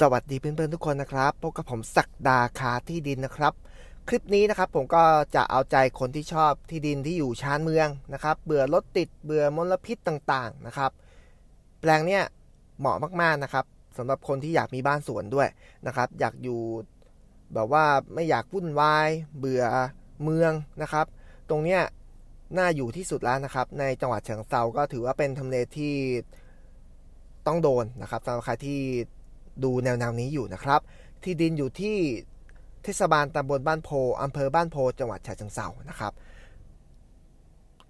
สวัสดีเพื่อนๆทุกคนนะครับพบกับผมศักดาคาที่ดินนะครับ คลิปนี้นะครับผมก็จะเอาใจคนที่ชอบที่ดินที่อยู่ชานเมืองนะครับ เบื่อรถติดเบื่อมลพิษต่างๆนะครับ แปลงเนี้ยเหมาะมากๆนะครับสำหรับคนที่อยากมีบ้านสวนด้วยนะครับ อยากอยู่แบบว่าไม่อยากวุ่นวายเบื่อเมืองนะครับ ตรงเนี้ยน่าอยู่ที่สุดแล้วนะครับ ในจังหวัดเชียงเซาก็ถือว่าเป็นทำเลที่ต้องโดนนะครับสำหรับใครที่ ดูแนวแนวนี้อยู่นะครับ ที่ดินอยู่ที่เทศบาลตำบลบ้านโพอำเภอบ้านโพจังหวัดฉะเชิงเทรานะครับ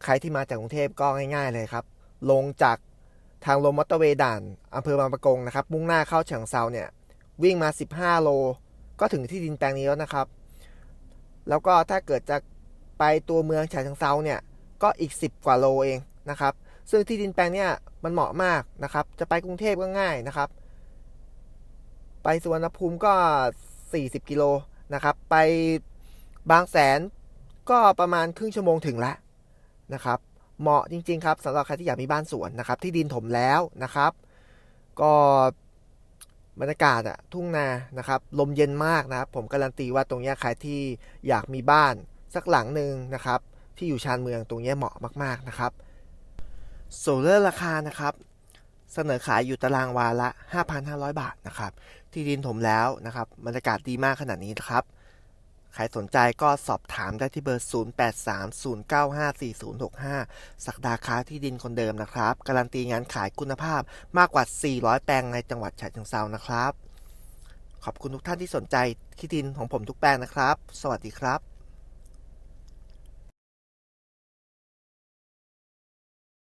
ใครที่มาจากกรุงเทพก็ง่ายๆเลยครับ ลงจากทางลงมอเตอร์เวย์ด่านอำเภอบางปะกงนะครับ มุ่งหน้าเข้าฉะเชิงเทราเนี่ยวิ่งมา 15 โล ก็ถึงที่ดินแปลงนี้แล้วนะครับ แล้วก็ถ้าเกิดจะไปตัวเมืองฉะเชิงเทราเนี่ยก็อีก 10 กว่าโลเองนะครับ ซึ่งที่ดินแปลงเนี้ยมันเหมาะมากนะครับ จะไปกรุงเทพก็ง่ายนะครับ ไปสุวรรณภูมิก็ 40 กิโลนะครับ ไปบางแสนก็ประมาณครึ่งชั่วโมงถึงแล้วนะครับ เหมาะจริง ๆ ครับสำหรับใครที่อยากมีบ้านสวนนะครับ ที่ดินถมแล้วนะครับ ก็บรรยากาศอะทุ่งนานะครับ ลมเย็นมากนะครับ ผมการันตีว่าตรงเนี้ยใครที่อยากมีบ้านสักหลังหนึ่งนะครับ ที่อยู่ชานเมืองตรงเนี้ยเหมาะมากๆนะครับโซเลอร์ราคานะครับ เสนอขายอยู่ตารางวาละ 5,500 บาทนะครับ ที่ดินถมแล้วนะครับบรรยากาศดีมากขนาดนี้นะครับ ใครสนใจก็สอบถามได้ที่เบอร์ 0830954065 สักดาค้าที่ดินคนเดิมนะครับ การันตีงานขายคุณภาพมากกว่า 400 แปลงในจังหวัดฉะเชิงเทรานะครับ ขอบคุณทุกท่านที่สนใจที่ดินของผมทุกแปลงนะครับ สวัสดีครับ